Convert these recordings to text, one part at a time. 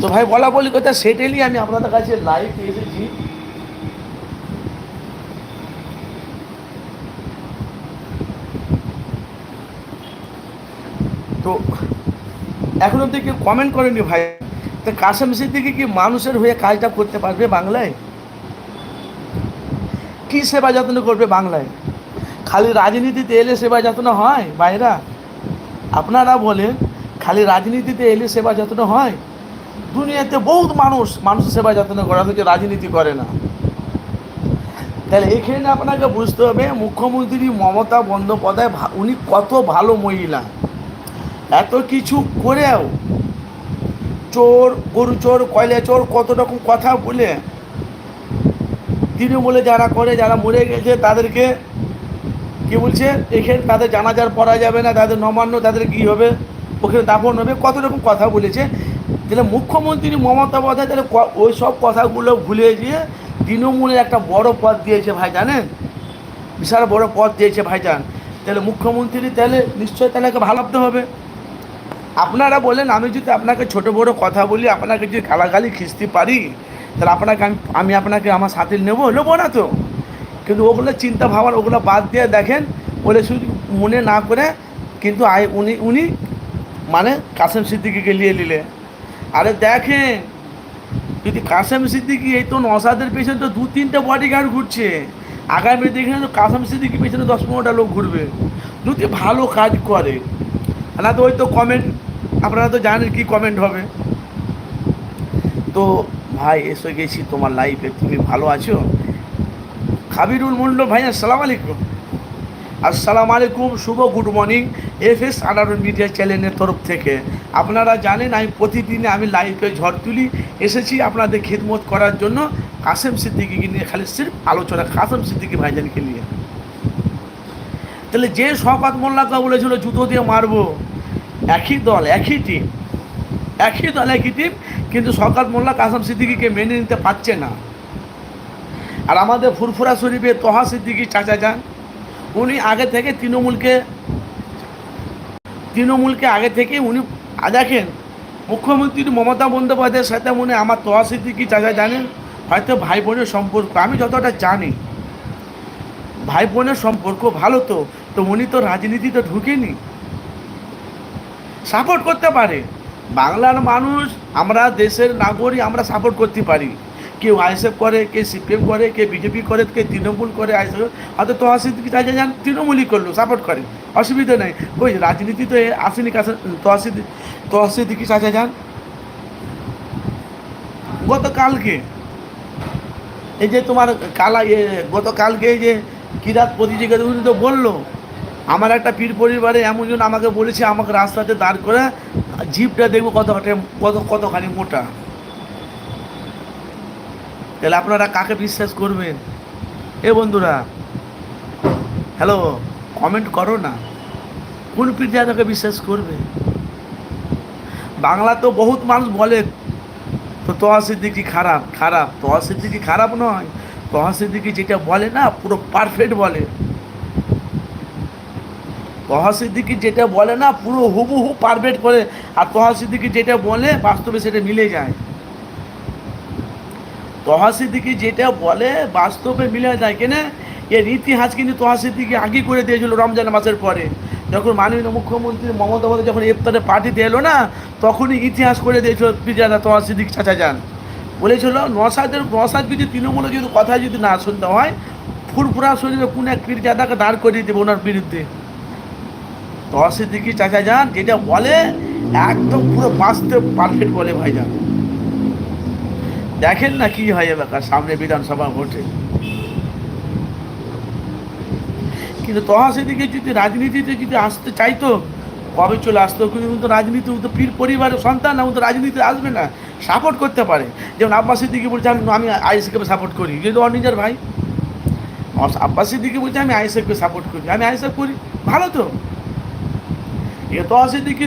তো ভাই বলা বলি কথা সেটেলি আমি আপনাদের কাছে লাইভ এসেছি। তো এখন অব্দি কেউ কমেন্ট করেনি ভাই। তো কাসেম সিদ্দিকি কি মানুষের হয়ে কাজটা করতে পারবে বাংলায়? কি সেবা যত্ন করবে বাংলায়? খালি রাজনীতিতে এলে সেবা যত্ন হয় বাইরা? আপনারা বলেন, খালি রাজনীতিতে এলে সেবা যত্ন হয়? দুনিয়াতে বহুত মানুষ, মানুষের সেবা যত্ন করে, অথচ রাজনীতি করে না। তাহলে এখানে আপনাকে বুঝতে হবে, মুখ্যমন্ত্রী মমতা বন্দ্যোপাধ্যায় উনি কত ভালো মহিলা। এত কিছু করেও চোর, গরু চোর, কয়লা চোর, কত রকম কথা বলে তৃণমূলে যারা করে, যারা মরে গেছে, তাদেরকে কি বলছে? এখানে তাদের জানাজার পড়া যাবে না, তাদের নমান্য তাদের কি হবে? ওখানে দাফন হবে, কত রকম কথা বলেছে। তাহলে মুখ্যমন্ত্রী মমতা বন্দ্যোপাধ্যায় তাহলে ওই সব কথাগুলো ভুলে গিয়ে তৃণমূলের একটা বড় পদ দিয়েছে ভাই জানেন বিশাল বড় পদ দিয়েছে ভাইজান। তাহলে মুখ্যমন্ত্রী তাহলে নিশ্চয়ই তাহলে ভাবতে হবে। আপনারা বলেন, আমি যদি আপনাকে ছোট বড় কথা বলি, আপনাকে যদি গালাগালি খিস্তি পারি, তাহলে আপনাকে আমি আমি আপনাকে আমার সাথে নেব নেব না তো? কিন্তু ওগুলো চিন্তা ভাবনা, ওগুলো বাদ দিয়ে দেখেন, বলে শুধু মনে না করে, কিন্তু আয়, উনি উনি মানে কাসেম সিদ্দিকিকে নিয়ে নিলে আরে দেখেন, যদি কাসেম সিদ্দিকি এই তো নসাদের পেছনে তো দু, তিনটে বডিগার্ড ঘুরছে, আগামী দেখে তো কাসেম সিদ্দিকি পেছনে দশ পনেরোটা লোক ঘুরবে। যদি ভালো কাজ করে না তো ওই তো কমেন্ট আপনারা তো জানেন কি কমেন্ট হবে। তো ভাই, এসে গেছি তোমার লাইফে তুমি ভালো আছো? খাবিরুল মন্ডল ভাই, আসসালামু আলাইকুম। আসসালামু আলাইকুম, শুভ good morning F S Anarul media চ্যানেলের তরফ থেকে। আপনারা জানেন, আমি প্রতিদিনে আমি লাইভে ঝড় তুলি, এসেছি আপনাদের খেদমত করার জন্য কাসেম সিদ্দিকিকে নিয়ে খালি সির্ফ আলোচনা, কাসেম সিদ্দিকি ভাইজানকে নিয়ে। তাহলে যে শওকাত মোল্লাকা বলেছিল, জুতো দিয়ে মারবো, একই দল, একই টিম একই দল, একই টিম কিন্তু শওকাত মোল্লা কাসেম সিদ্দিকিকে মেনে নিতে পারছে না। আর আমাদের ফুরফুরা শরীফে তোহা সিদ্দিকি চাচা যান উনি আগে থেকে তৃণমূলকে তৃণমূলকে আগে থেকে উনি দেখেন, মুখ্যমন্ত্রী মমতা বন্দ্যোপাধ্যায়ের সাথে মনে আমার তোহা সিদ্দিকি চাচা জানেন? হয়তো ভাই বোনের সম্পর্ক, আমি যতটা জানি ভাই বোনের সম্পর্ক ভালো তো তো উনি তো রাজনীতিতে ঢুকেনি। সাপোর্ট করতে পারে। বাংলার মানুষ, আমরা দেশের নাগরিক, আমরা সাপোর্ট করতে পারি। কেউ আইএসএফ করে, কে সিপিএম করে, কে বিজেপি করে, কে তৃণমূল করে, আইএসএফ হয়তো তো অসিদ্দিকি চাচা যান, তৃণমূলই করল সাপোর্ট করে অসুবিধা নেই। ওই রাজনীতি তো আসেনি কাছে তহসিদ্দি তহসিদ্দিকি চাচা যান। গতকালকে, এই যে তোমার কালা, এ গতকালকে এই যে কিরাত প্রতিযোগিতা উনি তো বলল, আমার একটা পীর পরিবারে এমনজন আমাকে বলেছে, আমাকে রাস্তাতে দাঁড় করে, জিপটা দেখব কত কত, কতখানি মোটা। তাহলে আপনারা কাকে বিশ্বাস করবেন? এ বন্ধুরা হ্যালো কমেন্ট করো না। কোন পীর জাদাকে বিশ্বাস করবে? বাংলা তো বহুত মানুষ বলে, তো তোহা সিদ্দিকি খারাপ খারাপ। তোহা খারাপ নয়। তোহা যেটা বলে না, পুরো পারফেক্ট বলে। তোহা যেটা বলে না, পুরো হুবহু পারফেক্ট করে। আর তোহা যেটা বলে, বাস্তবে সেটা মিলে যায়। তোহা সিদ্দিকি যেটা বলে বাস্তবে মিলে যায় কেন? এর ইতিহাস কিন্তু তোহা সিদ্দিকি আগে করে দিয়েছিল রমজান মাসের পরে। যখন মাননীয় মুখ্যমন্ত্রী মমতা বন্দ্যোপাধ্যায় যখন ইফতারে পার্টিতে এলো না, তখনই ইতিহাস করে দিয়েছিল পিজারা তোহা সিদ্দিক চাচা যান। বলেছিল নসাদের নসাদ যদি তৃণমূলে যদি কথা যদি না শুনতে হয়, ফুরফুরা শরীরে কোন এক পীরজাদাকে দাঁড় করিয়ে দেবে ওনার বিরুদ্ধে। তোহা সিদ্দিকি চাচা যান, যেটা বলে, একদম পুরো বাঁচতে পারফেক্ট বলে ভাইজান। দেখেন না কি হয় এলাকার সামনে বিধানসভা ভোটে। কিন্তু তহা সেদিকে যদি রাজনীতিতে যদি আসতে চাইতো, কবে চলে আসতো? কিন্তু রাজনীতি তো পীর পরিবারের সন্তান না তো রাজনীতিতে আসবে না সাপোর্ট করতে পারে। যেমন আব্বাস সিদ্দিকি বলছে, আমি আমি আইএসএফকে সাপোর্ট করি। যেহেতু ওর নিজের ভাই। আব্বাস সিদ্দিকি বলছে, আমি আইএসএফকে সাপোর্ট করি। আমি আইএসএফ করি। ভালো তো। এ তো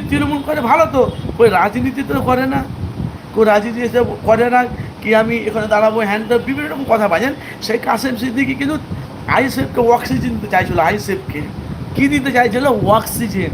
তৃণমূল করে ভালো তো। ওই রাজনীতি তো করে না। কেউ রাজনীতি করে না। কি আমি এখানে দাঁড়াবো হ্যান্ড বিভিন্ন রকম কথা বাজেন। সেই কাসেম সিদ্দিকি কিন্তু আইসেফকে অক্সিজেন দিতে চাইছিল, আইসেফকে। কী দিতে চাইছিল? অক্সিজেন